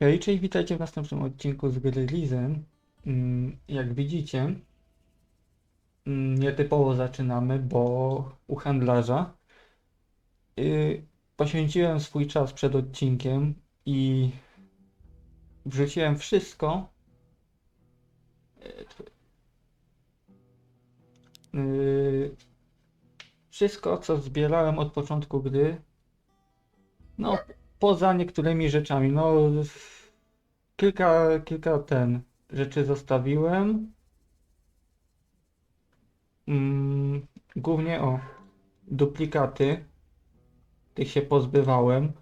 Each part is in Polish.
Hej, cześć, witajcie w następnym odcinku z gry Risen. Mm, Jak widzicie, mm, nietypowo zaczynamy, bo u handlarza yy, poświęciłem swój czas przed odcinkiem i wrzuciłem wszystko. Yy, wszystko, co zbierałem od początku gry. No, poza niektórymi rzeczami. No, kilka, kilka ten rzeczy zostawiłem. Mm, głównie o duplikaty. Tych się pozbywałem.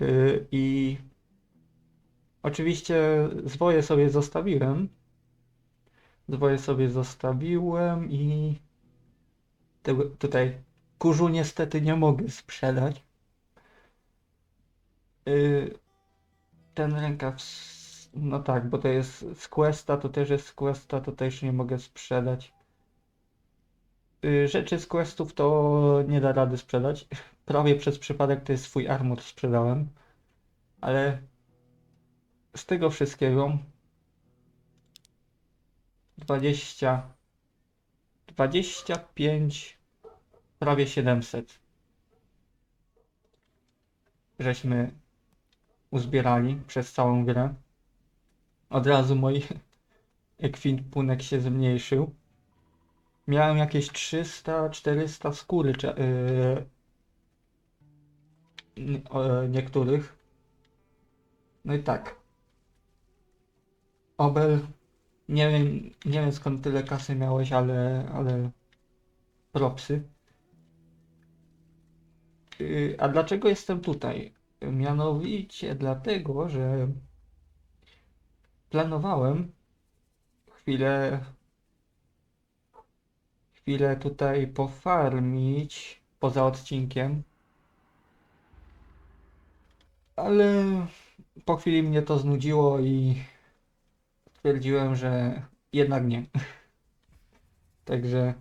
Yy, I oczywiście zwoje sobie zostawiłem. Zwoje sobie zostawiłem i tutaj kurzu niestety nie mogę sprzedać. Yy, ten rękaw, no tak, bo to jest z Questa, to też jest z Questa, to też nie mogę sprzedać. Yy, rzeczy z Questów to nie da rady sprzedać. Prawie przez przypadek to jest swój armor sprzedałem. Ale z tego wszystkiego 20 25 prawie 700 żeśmy uzbierali przez całą grę. Od razu mój ekwipunek się zmniejszył. Miałem jakieś 300-400 skóry yy, niektórych. No i tak. Obel, nie wiem, nie wiem skąd tyle kasy miałeś, ale, ale propsy. Yy, A dlaczego jestem tutaj? Mianowicie dlatego, że planowałem chwilę, chwilę tutaj pofarmić poza odcinkiem, ale po chwili mnie to znudziło i stwierdziłem, że jednak nie. Także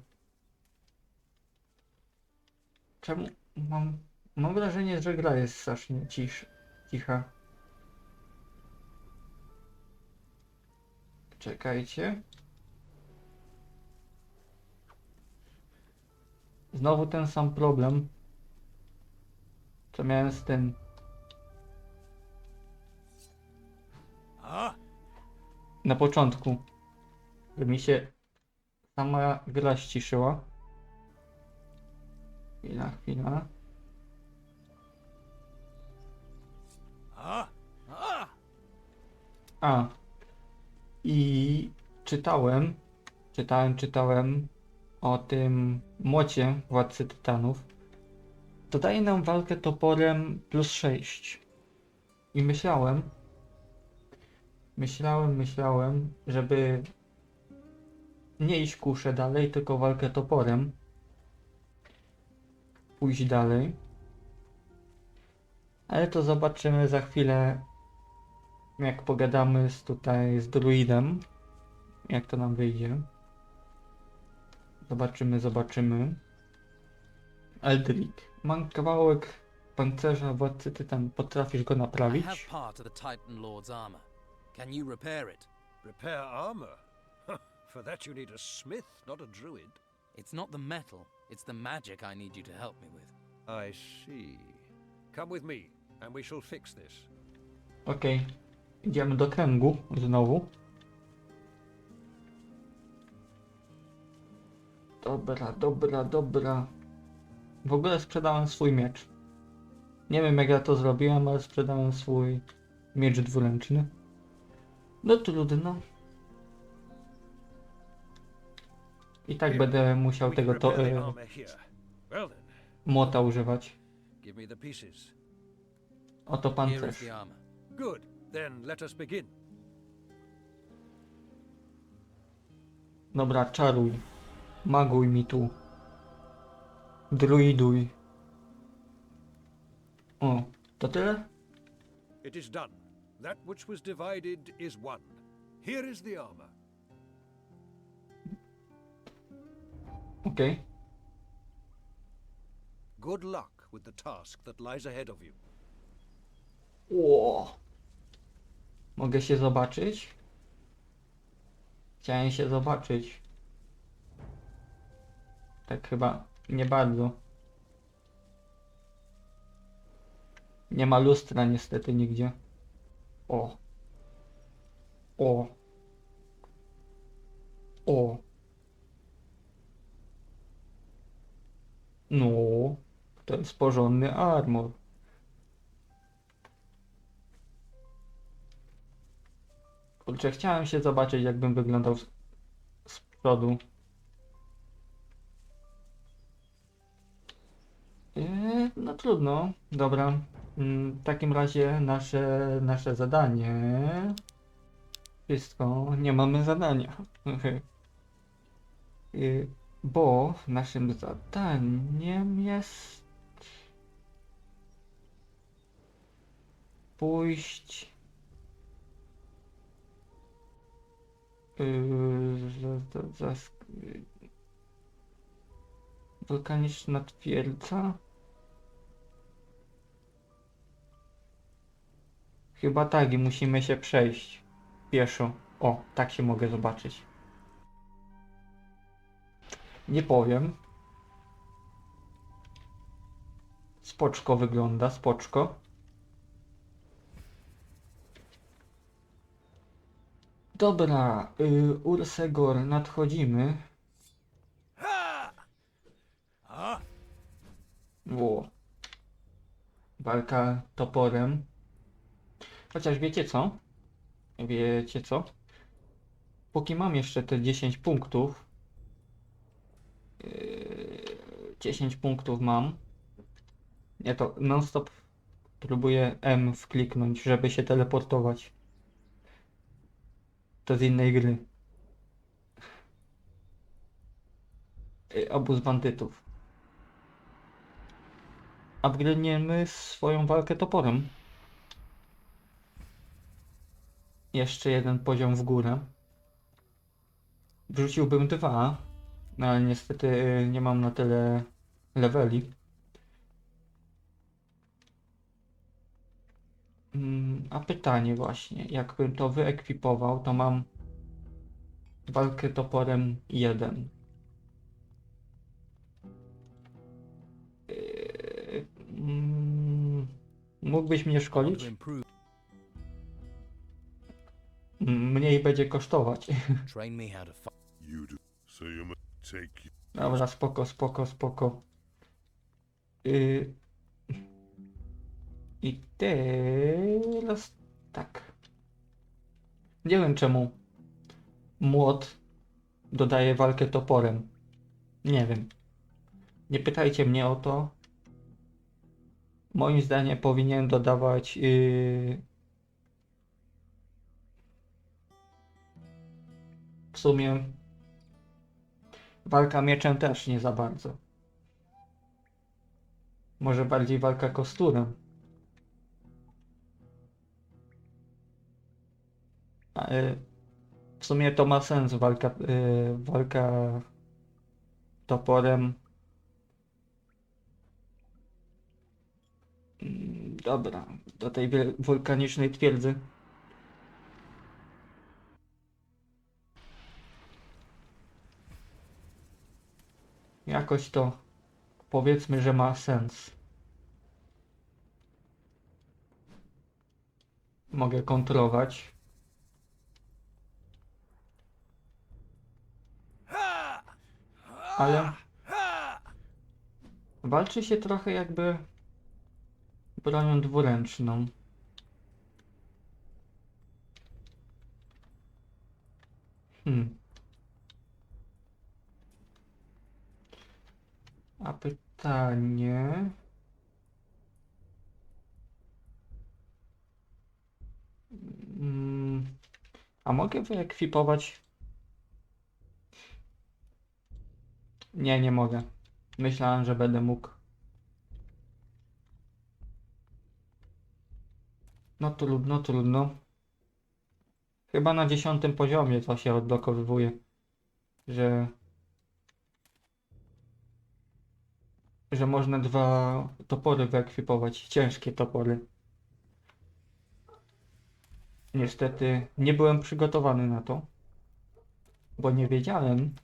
czemu mam Mam wrażenie, że gra jest strasznie cisz, cicha. Czekajcie. Znowu ten sam problem, co miałem z tym. Na początku, że mi się sama gra ściszyła. Chwila, chwila. A. I czytałem, czytałem, czytałem o tym mocie Władcy Tytanów. Dodaje nam walkę toporem plus 6. I myślałem, myślałem, myślałem, żeby nie iść kuszę dalej, tylko walkę toporem. Pójść dalej. Ale to zobaczymy za chwilę, jak pogadamy z tutaj z druidem, jak to nam wyjdzie. Zobaczymy, zobaczymy. Eldrick, mam kawałek pancerza władcy tytan, potrafisz go I naprawić? have part of the Titan Lord's armor. Can you repair it? Repair armor? For that you need a smith, not a druid. It's not the metal, it's the magic I need you to help me with. I see. Come with me, and we shall fix this. Okej, idziemy do kręgu znowu. Dobra, dobra, dobra. W ogóle sprzedałem swój miecz. Nie wiem jak ja to zrobiłem, ale sprzedałem swój miecz dwuręczny. No trudno. I tak będę musiał We can tego to, repair the e, armor here. Well then, młota używać. give me the pieces. Oto Here is pancerz. the armor. Good. Then let us begin. Dobra, czaruj. Maguj mi tu. Druiduj. O, to tyle? It is done. That which was divided is one. Here is the armor. Okej. Good luck with the task that lies ahead of you. Ło. Mogę się zobaczyć? Chciałem się zobaczyć. Tak chyba nie bardzo. Nie ma lustra niestety nigdzie. O. O. O. No. To jest porządny armor. Kurczę, chciałem się zobaczyć, jakbym wyglądał z, z przodu. Yy, no trudno. Dobra. Mm, W takim razie nasze, nasze zadanie. Wszystko. Nie mamy zadania. Yy, Bo naszym zadaniem jest pójść Yy, wulkaniczna twierdza? Chyba tak i musimy się przejść pieszo. O, tak się mogę zobaczyć. Nie powiem. Spoczko wygląda, spoczko. Dobra, y, Ursegor, nadchodzimy. Wo. Walka toporem. Chociaż wiecie co? Wiecie co? Póki mam jeszcze te 10 punktów. Yy, 10 punktów mam. Ja to non-stop próbuję M wkliknąć, żeby się teleportować. To z innej gry. Yy, Obóz bandytów. Upgradniemy swoją walkę toporem. Jeszcze jeden poziom w górę. Wrzuciłbym dwa, no ale niestety y, nie mam na tyle leveli. A pytanie właśnie, jakbym to wyekwipował, to mam walkę toporem 1. Yy, mm, Mógłbyś mnie szkolić? Mniej będzie kosztować. Dobra, spoko, spoko, spoko. Y... I teraz tak. Nie wiem czemu młot dodaje walkę toporem. Nie wiem. Nie pytajcie mnie o to. Moim zdaniem powinien dodawać yy... w sumie Walka mieczem też nie za bardzo. Może bardziej walka kosturem. W sumie to ma sens walka, y, walka toporem. Mm, Dobra, do tej wulkanicznej twierdzy. Jakoś to powiedzmy, że ma sens. Mogę kontrolować. Ale walczy się trochę jakby bronią dwuręczną. Hmm. A pytanie. Mm, A mogę wyekwipować? Nie, nie mogę. Myślałem, że będę mógł. No trudno, trudno. Chyba na dziesiątym poziomie to się odblokowywuje, że że można dwa topory wyekwipować, ciężkie topory. Niestety nie byłem przygotowany na to, bo nie wiedziałem,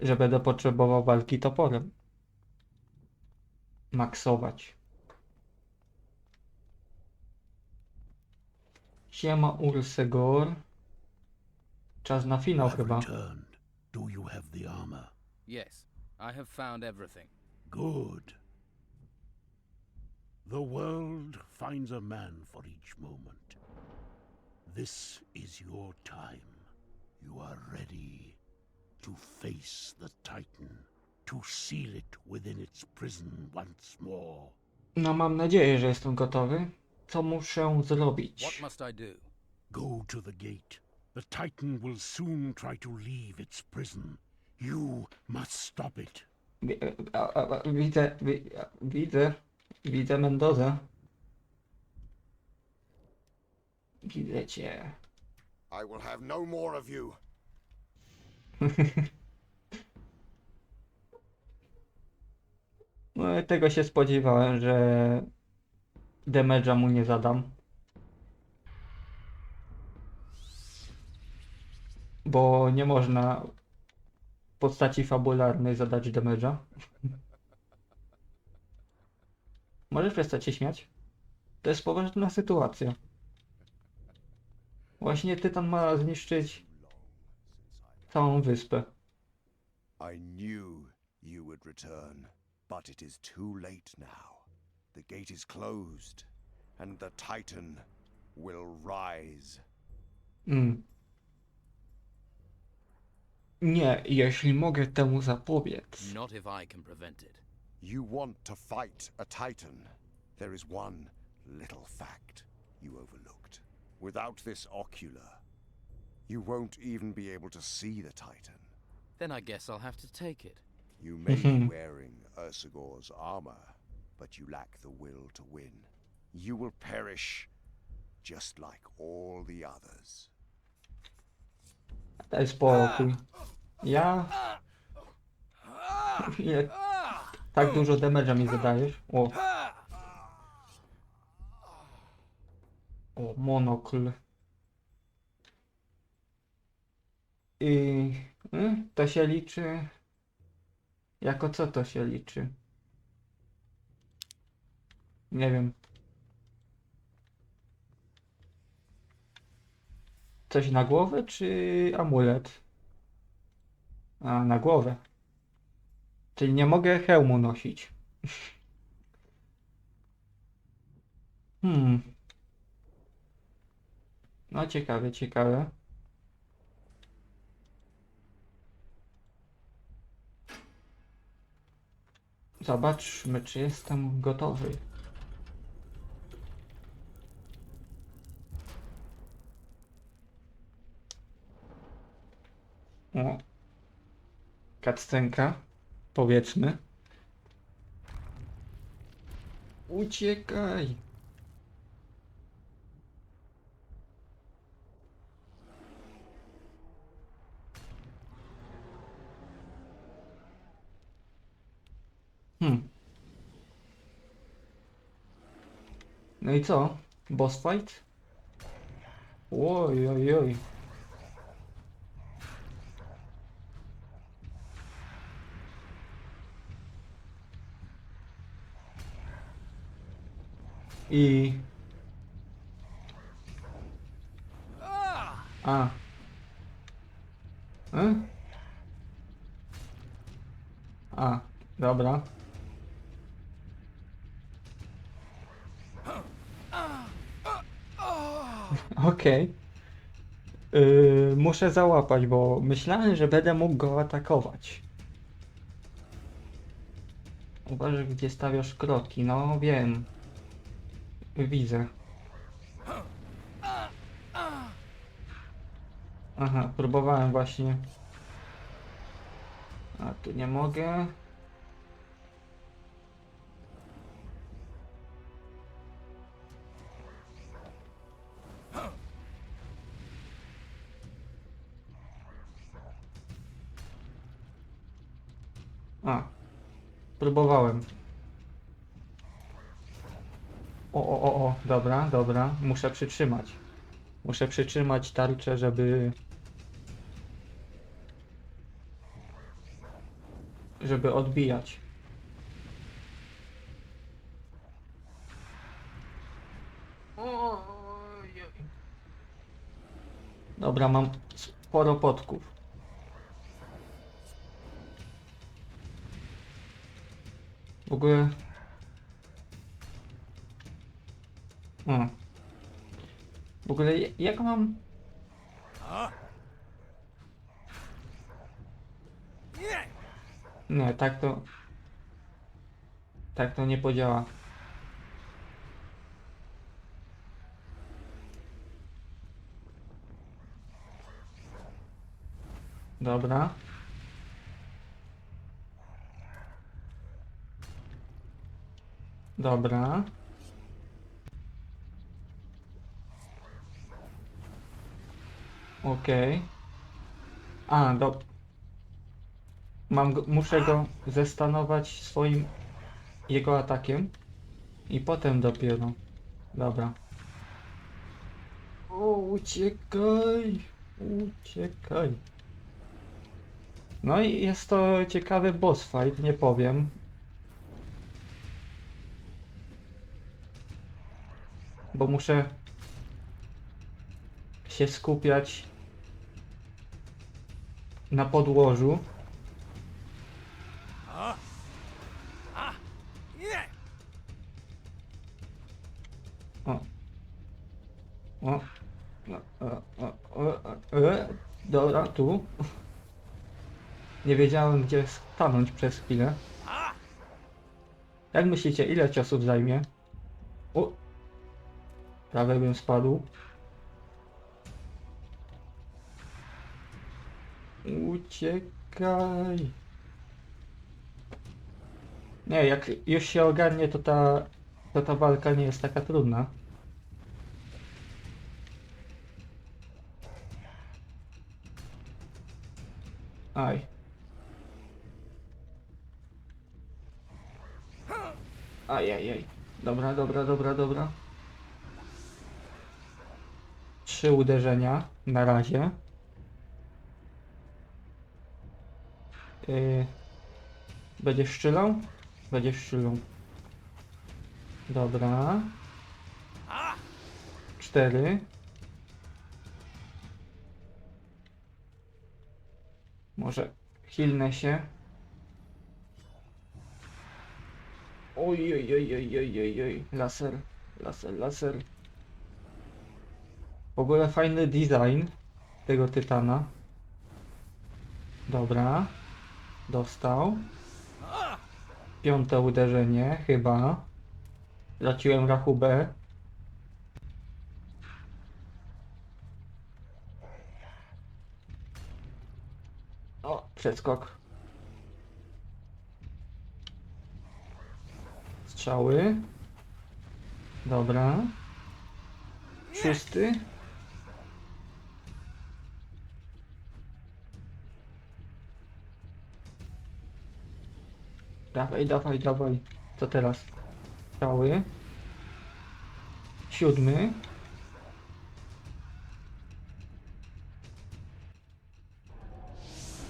że będę potrzebował walki toporem. Maksować. Siema Ursegor. Czas na finał chyba. returned. Do you have the armor? Yes, I have found everything. Good. The world finds a man for each moment. This is your time. You are ready to face the Titan, to seal it within its prison once more. No mam nadzieję, że jestem gotowy. Co muszę What zrobić? must I do? Go to the gate. The Titan will soon try to leave its prison. You must stop it. Wi- a- a- a- Widzę, wi- a- widzę, widzę Mendozę. Widzę cię. I will have no more of you. No, tego się spodziewałem, że damage'a mu nie zadam. Bo nie można w postaci fabularnej zadać damage'a. Możesz przestać się śmiać? To jest poważna sytuacja. Właśnie Tytan ma zniszczyć całą wyspę. I knew you would return, but it is too late now. The gate is closed, and the Titan will rise. Mm. Nie, jeśli mogę temu zapobiec. Not if I can prevent it. You want to fight a Titan. There is one little fact you overlooked. Without this ocular, you won't even be able to see the Titan. Then I guess I'll have to take it. You may be wearing Ursagor's armor, but you lack the will to win. You will perish just like all the others. Daj spokój. Ja... Ile... Tak dużo damage'a mi zadajesz? O. O, monokl. I... y, To się liczy... Jako co to się liczy? Nie wiem. Coś na głowę, czy amulet? A, na głowę. Czyli nie mogę hełmu nosić. Hmm. No ciekawe, ciekawe. Zobaczmy, czy jestem gotowy. O. Kaccenka. Powiedzmy. Uciekaj. Hmm. No i co? Boss fight? Oj, oj, oj. I... A. E? A, dobra. Okej. Yy, muszę załapać, bo myślałem, że będę mógł go atakować. Uważaj, gdzie stawiasz kroki. No, wiem. Widzę. Aha, próbowałem właśnie. A tu nie mogę. A, próbowałem. O, o, o, o, dobra, dobra. Muszę przytrzymać. Muszę przytrzymać tarczę, żeby... Żeby odbijać. Dobra, mam sporo potków. Ogóle... O. W ogóle ja- jak mam... Nie, tak to... Tak to nie podziała. Dobra. Dobra. Okej. A, do... Mam go, muszę go zestanować swoim jego atakiem i potem dopiero. Dobra. O, uciekaj! Uciekaj. No i jest to ciekawy boss fight, nie powiem. Bo muszę się skupiać na podłożu. E, dobra, tu. Nie wiedziałem, gdzie stanąć przez chwilę. Jak myślicie, ile ciosów zajmie? Prawie bym spadł. Uciekaj. Nie, jak już się ogarnie, to ta, to ta walka nie jest taka trudna. Aj. Ajajaj. Dobra, dobra, dobra, dobra. Trzy uderzenia na razie. Yy, będziesz szczylał? Będziesz szczylał. Dobra. Cztery. Może chilnę się. Oj, oj, oj, oj, oj, oj, oj. Laser, laser, laser. W ogóle fajny design tego tytana. Dobra. Dostał. Piąte uderzenie, chyba. Zaciłem rachubę. O, przeskok. Strzały. Dobra. Szósty. Dawaj, dawaj, dawaj. Co teraz? Strzały. Siódmy.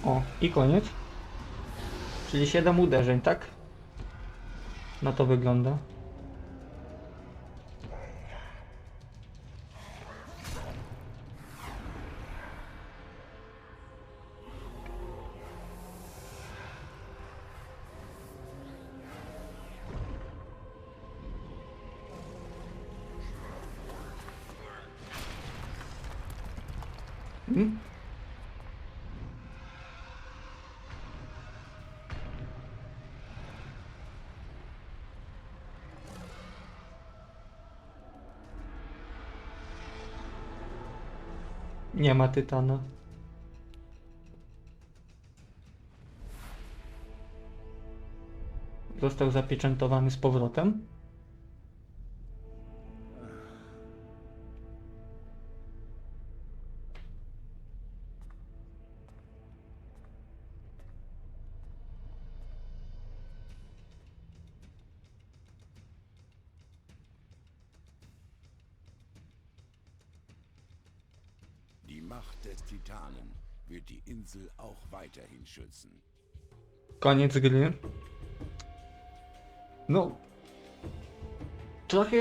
O, i koniec. Czyli 7 uderzeń, tak? Na to wygląda. Hmm? Nie ma tytana. Został zapieczętowany z powrotem. Macht des Titanen wird die Insel auch weiterhin schützen. Koniec gry. No. Trochę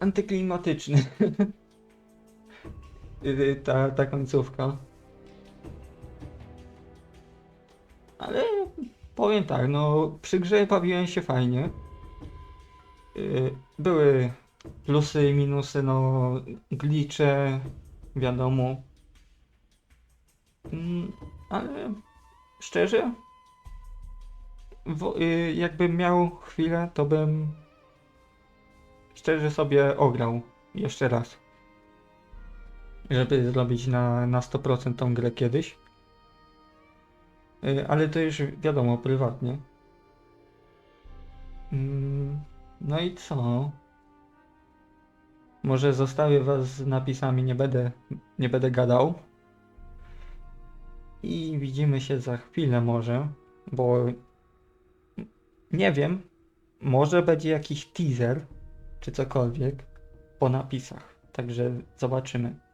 antyklimatyczny. Ta, ta końcówka. Ale powiem tak, no przy grze bawiłem się fajnie. Y, Były plusy i minusy, no glicze, wiadomo. Mm, Ale szczerze, y, jakbym miał chwilę, to bym szczerze sobie ograł jeszcze raz. Żeby zrobić na, na 100% tą grę kiedyś. Y, Ale to już wiadomo, prywatnie. Mm, No i co? Może zostawię was z napisami, nie będę, nie będę gadał. I widzimy się za chwilę może, bo nie wiem, może będzie jakiś teaser czy cokolwiek po napisach. Także zobaczymy.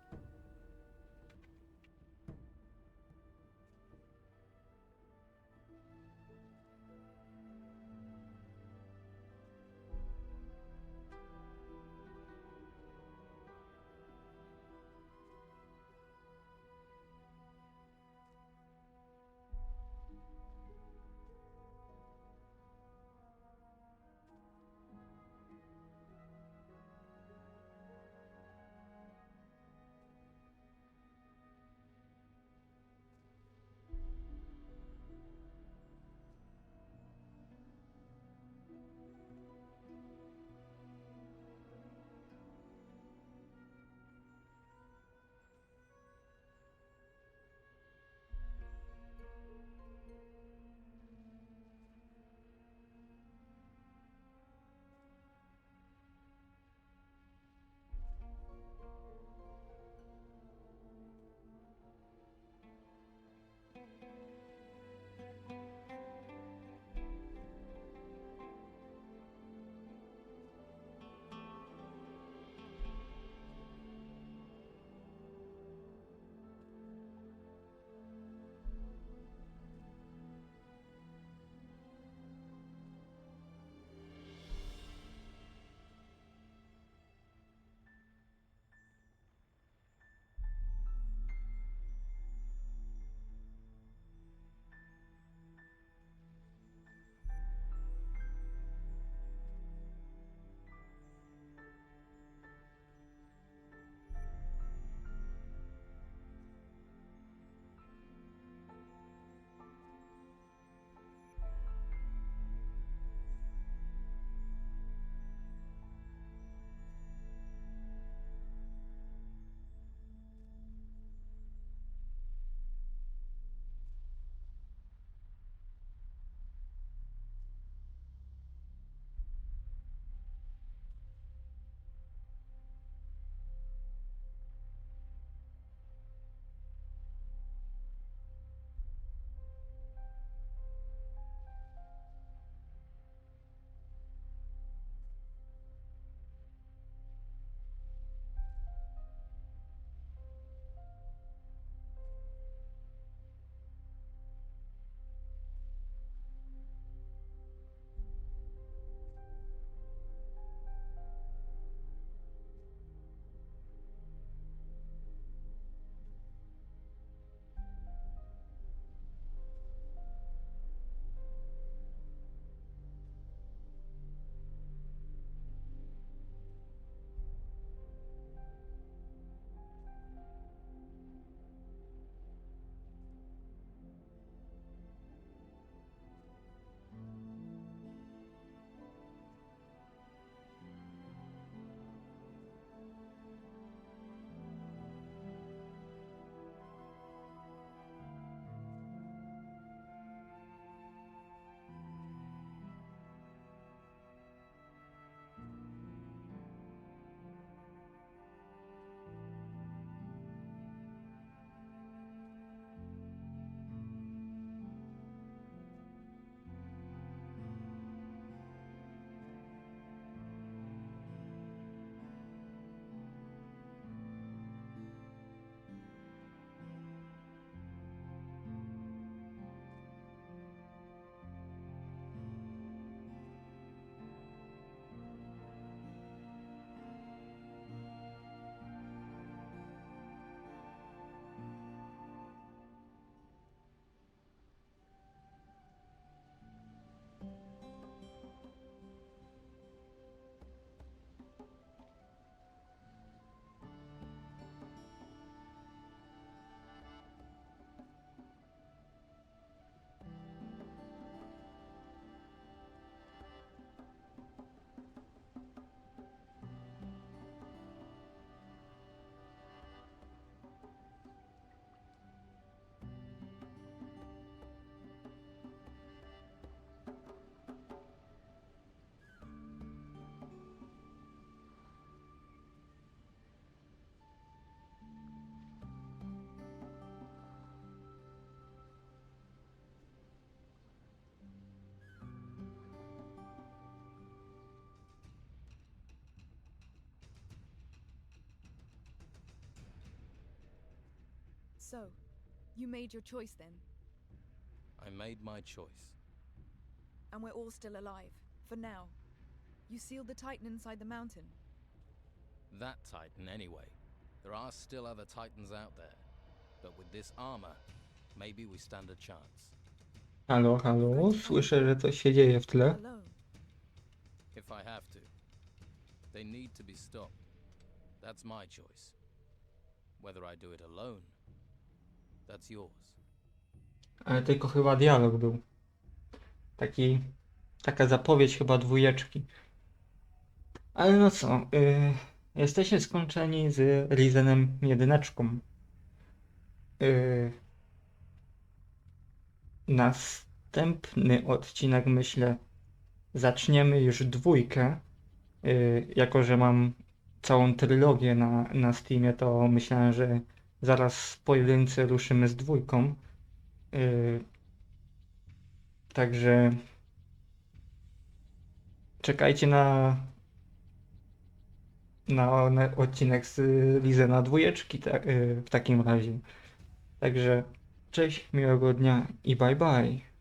So, you made your choice then, I made my choice. and we're all still alive. For now. You sealed the Titan inside the mountain. That Titan, anyway. There are still other Titans out there. But with this armor, maybe we stand a chance. Halo, halo, słyszę, że coś się dzieje w tle. If I have to. They need to be stopped. That's my choice. Whether I do it alone, that's yours. Ale tylko chyba dialog był. Taki, taka zapowiedź chyba dwójeczki. Ale no co, y, jesteśmy skończeni z Rizenem jedyneczką. Y, następny odcinek myślę zaczniemy już dwójkę. Y, jako, że mam całą trylogię na, na Steamie, to myślałem, że zaraz pojedynczy ruszymy z dwójką. Yy, Także czekajcie na, na, odcinek z Lizy na dwójeczki yy, w takim razie. Także cześć, miłego dnia i bye bye.